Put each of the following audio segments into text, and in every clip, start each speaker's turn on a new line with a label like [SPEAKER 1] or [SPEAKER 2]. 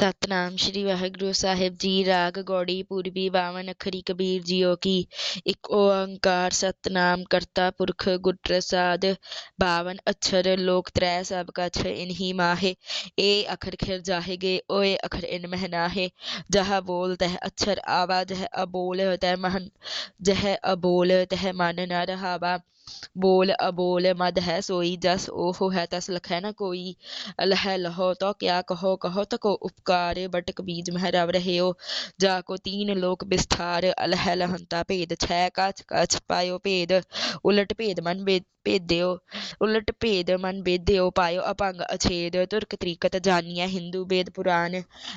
[SPEAKER 1] सतनाम श्री वाहगुरु साहिब जी, राग गौड़ी, पूर्वी बावन, अखरी कबीर जियो की। एक ओंकार सतनाम करता पुरख गुर बावन अक्षर लोक त्रै सब कछ इन्हीं माहे। ए अखर खिर जाहे गे, ओए अखर इन महनाहे जह बोल तह अक्षर आवा, जह अबोल तह महन, जह अबोल तह मन न रहावा। बोल अबोल मद है सोई जस ओहो है तस लख है न कोई। अलह लहो तो क्या कहो कहो तो तको उपकार। बटक बीज मह रव रहे हो जाको तीन लोक विस्तार अलह लहंता भेद, छह कछ कछ पायो भेद। उलट भेद मन भेद्यो, उलट भेद मन भेद्यो, पायो अपंग अछेद। तुर्क त्रिकत जानिया हिंदू वेद पुराण।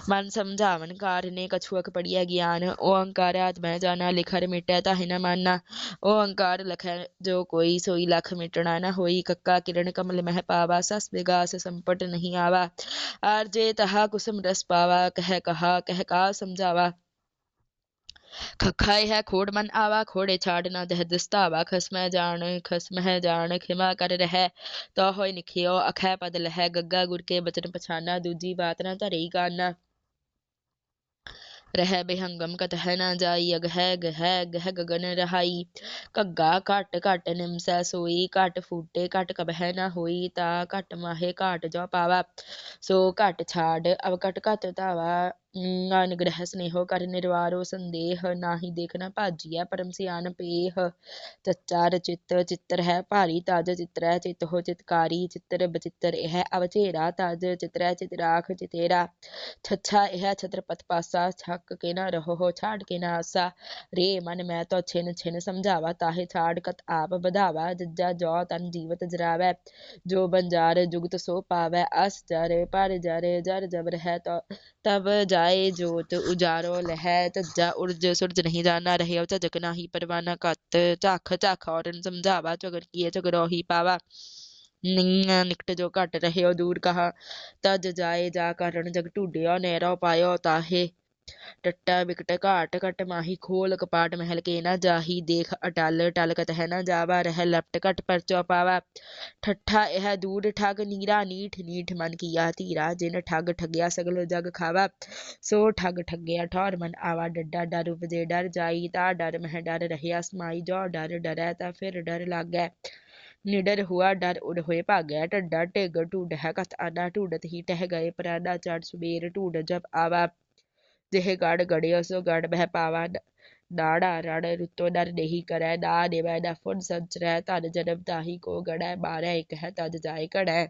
[SPEAKER 1] मन समझावन कार ने कछुअक पढ़िया ज्ञान। ओ अंकार आत्मा जाना, लिखर मिटै ताहिना न ओ अंकार लख जो को होई, सोई लाख मिटना न होई, कक्का किरण कमल मह पावा, सस विगास संपट नहीं आवा। आर जे तहा कुसुम रस पावा, कह कहा, कह का समझावा। खखाय है खोड़ मन आवा, खोड़े छाड़ न दह दस्तावा। खसम जान खसम जान खिमा कर रह। तो होय निखियो, अखै पद लह, गग्गा गुर के बचन पछाना, दूजी बात न धरेई गाना। ਰਹਿ ਬਿਹੰਗਮ ਕਤਹਿ ਨਾ ਜਾਈ, ਅਗਹਿ ਗਹਿ ਗਹਿ ਗਗਨ ਰਹਾਈ। ਘੱਗਾ ਘਟ ਘਟ ਨਿਮਸੈ ਸੋਈ, ਘਟ ਫੂਟੇ ਘਟ ਕਬਹਿ ਨਾ ਹੋਈ, ਤਾ ਘਟ ਮਾਹੇ ਘਾਟ ਜੋ ਪਾਵਾ। ਸੋ ਘਟ ਛਾੜ ਅਵ ਘਟ ਘਟ ਧਾਵਾ ਅਨਗ੍ਰਹਿ ਸਨੇਹੋ ਕਰ ਨਿਰਵਾਰੋ ਸੰਦੇਹ ਨਾਹੀ ਦੇਖਣਾ ਭਾਜੀਐ ਪਰਮ ਸਿਆਨ ਪੇਹ ਚੱਚਾ ਰਚਿਤ ਚਿੱਤਰ ਹੈ ਭਾਰੀ ਤਜ ਚਿਤਰੈ ਚਿਤ ਹੋ ਚਿਤਕਾਰੀ ਚਿੱਤਰ ਬਚਿੱਤਰ ਇਹ ਅਵਚੇਰਾ ਤਜ ਚਿਤਰੈ ਚਿਤਰਾਖ ਚਿਤੇਰਾ ਛੱਛਾ ਇਹ ਛਤਰਪਤ ਪਾਸਾ ਛੱਕ ਕੇ ਨਾ ਰਹੋ ਛਾੜ ਕੇ ਨਾ ਆਸਾ ਰੇ ਮਨ ਮੈਂ ਤੋ ਛਿਨ ਛਿਨ ਸਮਝਾਵਾ ਤਾਹੇ ਛਾੜ ਕਤ ਆਪ ਵਧਾਵਾ ਜੱਜਾ ਜੋ ਤਨ ਜੀਵਤ ਜਰਾਵੈ ਜੋ ਬੰਜਾਰ ਜੁਗਤ ਸੋ ਪਾਵੈ ਅਸ ਜਰ ਪਰ ਜਰ ਜਰ ਜਬਰ ਹੈ ਤਬ ਜਾ ਜਾਏ ਜੋਤ ਉਜਾਰੋ ਲਹਿ ਤੱਜਾ ਉਰਜ ਸੁਰਜ ਨਹੀਂ ਜਾਣਾ ਰਹੇ ਝਜਕ ਨਾਹੀ ਪਰਵਾਨਾ ਕਤ ਝਾਖ ਝਾਖ, ਔਰਨ ਸਮਝਾਵਾ, ਝਗੜ ਕੀਏ ਝਗਰੋ ਹੀ ਪਾਵਾ। ਨਿੰਗ ਨਿਕਟ ਜੋ ਘਟ, ਰਹਿਓ ਦੂਰ ਕਹਾ। ਤਜ ਜਾਏ, ਜਾ ਕਰਨ ਜਗ ਢੂਡਿਓ ਨੇਰੋ ਪਾਇਓ ਤਾਹੇ। ਟੱਟਾ ਬਿਕਟ ਘਾਟ ਘਟ ਮਾਹੀ ਖੋਲ ਕਪਾਟ ਮਹਿਲ ਕੇ ਨਾ ਜਾਹੀ, ਦੇਖ ਅਟਲ ਟਲ ਕਤ ਨਾ ਜਾਵਾ, ਰਹਿ ਲਪਟ ਘਟ ਪਰਚੋ ਪਾਵਾ। ਠੱਠਾ ਇਹ ਦੂਰ ਠੱਗ, ਨੀਰਾ ਨੀਠ ਨੀਠ ਮਨ ਕੀਆ ਧੀਰਾ, ਜਿਨ ਠਗ ਠਗਿਆ ਸਗਲ ਜਗ ਖਾਵਾ। ਸੋ ਠਗ ਠਗਿਆ ਠੌਰ ਮਨ ਆਵਾ, ਡੱਡਾ ਡਰ ਉਪਜੇ ਡਰ ਜਾਈ, ਤਾ ਡਰ ਮਹਿ ਡਰ ਰਹਿਆ ਸਮਾਈ, ਜੋ ਡਰ ਡਰੈ ਤਾ ਫਿਰ ਡਰ ਲਾਗੈ। ਨਿਡਰ ਹੁਆ ਡਰ ਉਡ ਹੋਏ ਭਾਗੈ, ਢੱਡਾ ਢਿਗ ਢੂਡ ਹੈ ਕਤ ਆਡਾ ਢੂਡਤ ਹੀ ਟਹਿ ਗਏ ਪਰਾਡਾ ਚੜ ਸੁਬੇਰ ਢੂਡ ਜਬ ਆਵਾ। દેહગાણ ગણ્યસો ગણ મહેં પાવા નાણા રણ ઋતોનર નહીં કરે ના નેમે નફુન સંચરહ તન ताही को કો ગણય एक है તદ जाए ગણય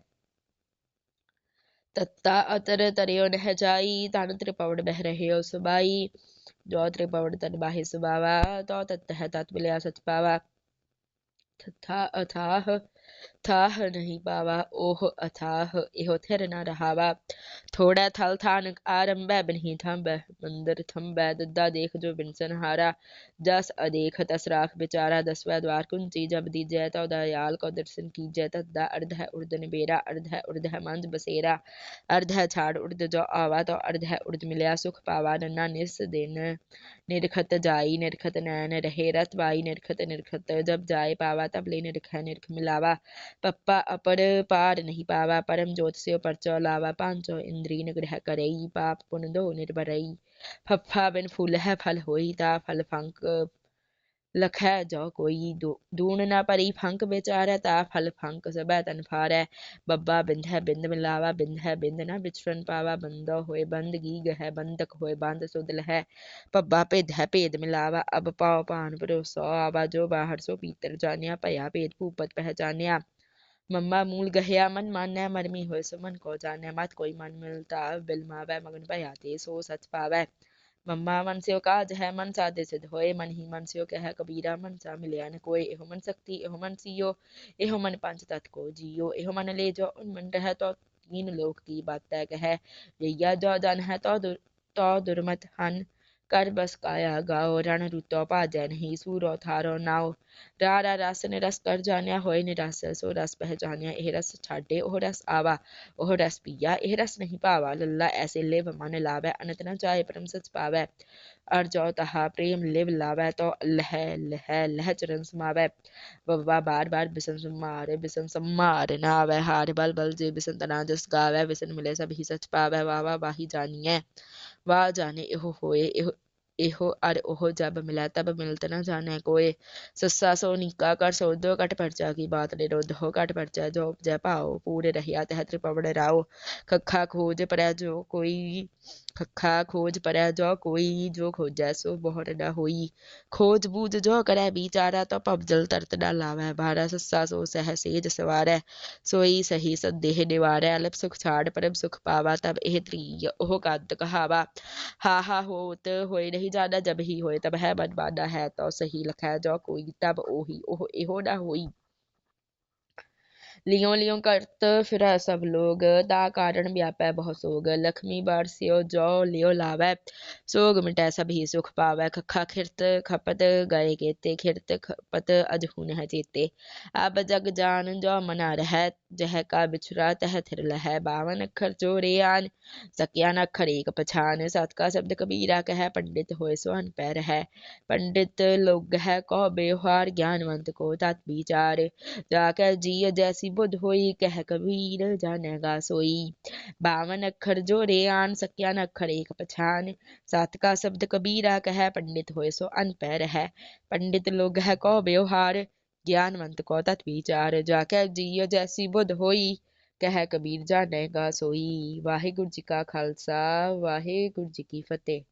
[SPEAKER 1] तत्ता अतर तरियो नह जाई तान त्रिपवन बह रहे सुबाई जो त्रिपवन तन बाहे सुबावा तो तत्तह तत् मिलया सच पावा। तथा अथाह थाह नहीं पावा ओह अथाह, इहो थिर न रहावा। थोड़ा थल थानक आरंभ बिनही थम्ब मंदिर थम्ब दुद्दा देख जो बिनसन हारा जस अदेख तस राख बेचारा, दसवा द्वार कुंची जब दी जय तो दयाल को दर्शन की जय तदा अर्ध है उर्द बेरा अर्ध है उर्द है मंज बसेरा। अर्ध है छाड़ उर्द जो आवा तो अर्ध है उर्द मिलया सुख पावा। नन्ना निस दिन, निरखत जाई, निरखत नैन रहे रत बाई निरखत निरखत जब जाए पावा, तब ले निरख निरख मिलावा। પપ્પા અપડ પાડ નહીં પાવા પરમ જ્યોતસ્ય પરચો લાવા પાંચો ઇન્દ્રિન ગ્રહ કરઈ પાપ પુન દો નિર્ભરઈ ફફા બિન ફૂલહ ફલ હોઈ તા ફલ ફંક लखै जो कोई ढूंढ ना परी फंक बेचारे ता फल फंक सबे तन फारै बब्बा बिंधै बिंद मिलावा बिंधै बिंद न बिछुरन पावा बंदो होए बंद गीग है बंधक होए बाँध सुध लहै पब्बा भेदै भेद मिलावा अब पाओ भान भरोसो आवा जो बाहर सो पीतर जानिया भया भेद भूपत पहचानिया मम्मा मूल गहया मन मान मरमी हो सुमन को जानै मत कोई मन मिलता बिल मावे मगन भया ते सो सच पावे मम्मा मन स्यो काज है मनसा दिस होए मन ही मन स्यो कह कबीरा मनसा मिलया न कोय एहो मन शक्ति एहो मन सियो एहो मन पंच तत् को जियो एहो मन ले जो उन मन रह तो तीन लोक की बात है कह जैया जो जन है तो दुर, तो दुर्मत हन कर बस काया गाओ रण रुतो पाजै नहीं सूरो थारो नाओ Rara rasene ras karjanya hoine rasa so ras पहचानिया एह रस छाटे, ओह रस आवा, ओह रस पिया, एह रस नहीं पावा, लल्ला ऐसे लिव मन लावै, अनत न जाय परम सच पावै। अर जो तहा प्रेम लिव लावै तो लह लह लह चरण समावै। बबा बार बार बिसन समारे, बिसन समार नावै हार बल बल जे बिसन तना जस गावे, बिसन मिले सब ही सच पावे वाह वाह वाही जानिए। वाह जाने एहो होए ਹੋਏ ਇਹੋ ਇਹੋ ਅਰ ਉਹ ਜਬ ਮਿਲਾ ਤਬ ਮਿਲਤ ਨ ਜਾਣੈ ਕੋਏ ਸੱਸਾ ਸੋ ਨਿੱਕਾ ਕਰ ਸੋਦੋ ਘਟ ਪਰਚਾ ਕੀ ਬਾਤ ਨੇ ਰੋਧ ਹੋ ਘਟ ਪਰਚਾ ਜੋ ਉਪਜੈ ਭਾਓ ਪੂਰੇ ਰਹਿਆ ਤਹ ਤ੍ਰਿਪਵੜ ਰਾਓ ਖੱਖਾ खखा खोज पर जो कोई, जो खोजा सो बहुत न होई। खोज बूझ जो करे बिचारा तो पब जल तरत न लावे। भारा सस्सा सो सह सेज सवार। सोई सही संदेह निवार। अलप सुख छाड़ परम सुख पावा तब एह ਇਹ ओह ਉਹ कहावा। हा हा, हो तो हो नहीं जाना जब ही ਹੋਏ तब है मन माना है तो सही लख जो कोई, तब ਉਹੀ ओह एहो न होई। लियो लियो करत फिर सब लोग ता कारण व्यापै बहु सोग लक्ष्मी बरसियो जो लियो लावै सोग मिटै सभी सुख पावै खखा खिरत खपत गए केते खिरत खपत अजहुन है चेते अब जग जान जो मना रह जह का बिछुरा तह थिर लह बावन अखर चोरे आन। सकियान अखर एक पछान, सत का शब्द कबीरा कह, पंडित होए सोहन पैर है। पंडित लोग है कहो बेहार, ज्ञानवंत को तत् विचार। जाकर जी जैसी बुध होई, कह कबीर जानेगा सोई। बावन अखर जो रे आन सक्यान अखर एक पछान। सात का शब्द कबीरा कह, पंडित होए सो अनपैर है। पंडित लोग है को व्यवहार ज्ञानवंत को तत्विचार जाके जियो जैसी बुध होई, कह कबीर जानेगा सोई। वाहे गुरु जी का खालसा वाहे गुरु जी की फतेह।